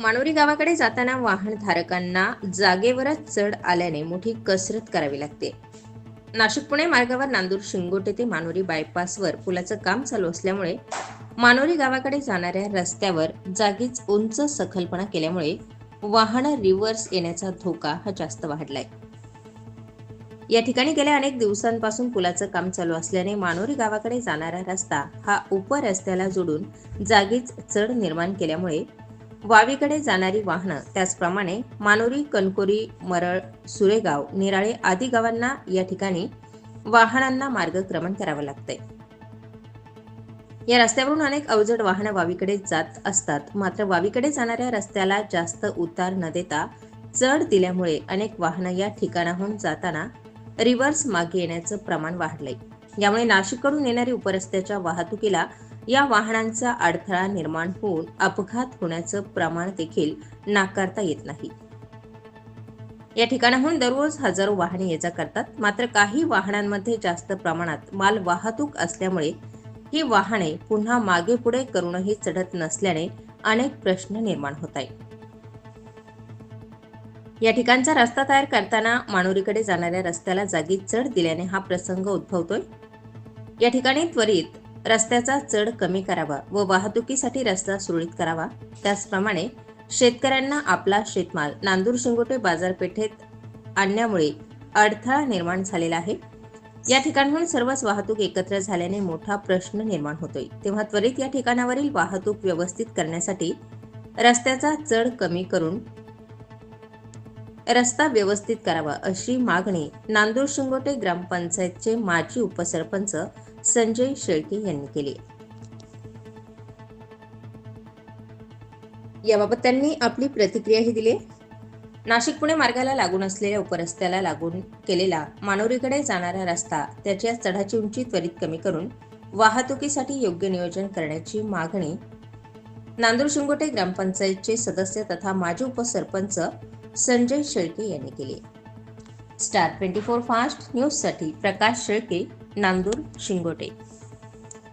मानोरी गावाकडे जाताना वाहनधारकांना जागेवरच चढ आल्याने मोठी कसरत करावी लागते. नाशिक पुणे मार्गावर नांदूर शिंगोटे ते मानोरी बायपासवर पुलाचं काम चालू असल्यामुळे मानोरी गावाकडे जाणाऱ्या रस्त्यावर जागीच उंच सखलपणा केल्यामुळे वाहन रिव्हर्स येण्याचा धोका हा जास्त वाढलाय. या ठिकाणी गेल्या अनेक दिवसांपासून पुलाचं काम चालू असल्याने मानोरी गावाकडे जाणारा रस्ता हा उपरस्त्याला जोडून जागीच चढ निर्माण केल्यामुळे वावीकडे जाणारी वाहनं त्याचप्रमाणे मानोरी कणकोरी मरळ सुरेगाव निराळे आदी गावांना या ठिकाणी वाहनांना मार्गक्रमण करावं लागतंय. या रस्त्यावरून अनेक अवजड वाहनं वावीकडे जात असतात. मात्र वावीकडे जाणाऱ्या रस्त्याला जास्त उतार न देता चढ दिल्यामुळे अनेक वाहनं या ठिकाणाहून जाताना रिव्हर्स मागे येण्याचं प्रमाण वाढलंय. यामुळे नाशिककडून येणारी उपरस्त्याच्या वाहतुकीला या वाहनांचा अडथळा निर्माण होऊन अपघात होण्याचं प्रमाण देखील नाकारता येत नाही. या ठिकाणाहून दररोज हजारो वाहने ये जा करतात. मात्र काही वाहनांमध्ये जास्त प्रमाणात माल वाहतूक असल्यामुळे ही वाहने पुन्हा मागे पुढे करूनही चढत नसल्याने अनेक प्रश्न निर्माण होत आहेत. या ठिकाणचा रस्ता तयार करताना मानोरीकडे जाणाऱ्या रस्त्याला जागी चढ दिल्याने हा प्रसंग उद्भवतोय. या ठिकाणी त्वरित रस्त्याचा चढ कमी करावा व वाहतुकीसाठी रस्ता सुरळीत करावा. त्याचप्रमाणे शेतकऱ्यांना आपला शेतमाल नांदूर शिंगोटे बाजारपेठेत आणण्यामुळे अडथळा निर्माण झालेला आहे. या ठिकाणहून सर्वच वाहतूक एकत्र झाल्याने मोठा प्रश्न निर्माण होतोय. तेव्हा त्वरित या ठिकाणावरील वाहतूक व्यवस्थित करण्यासाठी रस्त्याचा चढ कमी करून रस्ता व्यवस्थित करावा अशी मागणी नांदूर शिंगोटे ग्रामपंचायतचे माजी उपसरपंच संजय शेळके यांनी केली. याबाबत त्यांनी आपली प्रतिक्रियाही दिली. नाशिक पुणे मार्गाला लागून असलेल्या उपरस्त्याला लागून केलेला मानोरीकडे जाणारा रस्ता त्याच्या चढाची उंची त्वरित कमी करून वाहतुकीसाठी योग्य नियोजन करण्याची मागणी नांदूर शिंगोटे ग्रामपंचायतचे सदस्य तथा माजी उपसरपंच संजय शेळके यांनी केली. स्टार ट्वेंटी फोर फास्ट न्यूजसाठी प्रकाश शेळके नांदूर शिंगोटे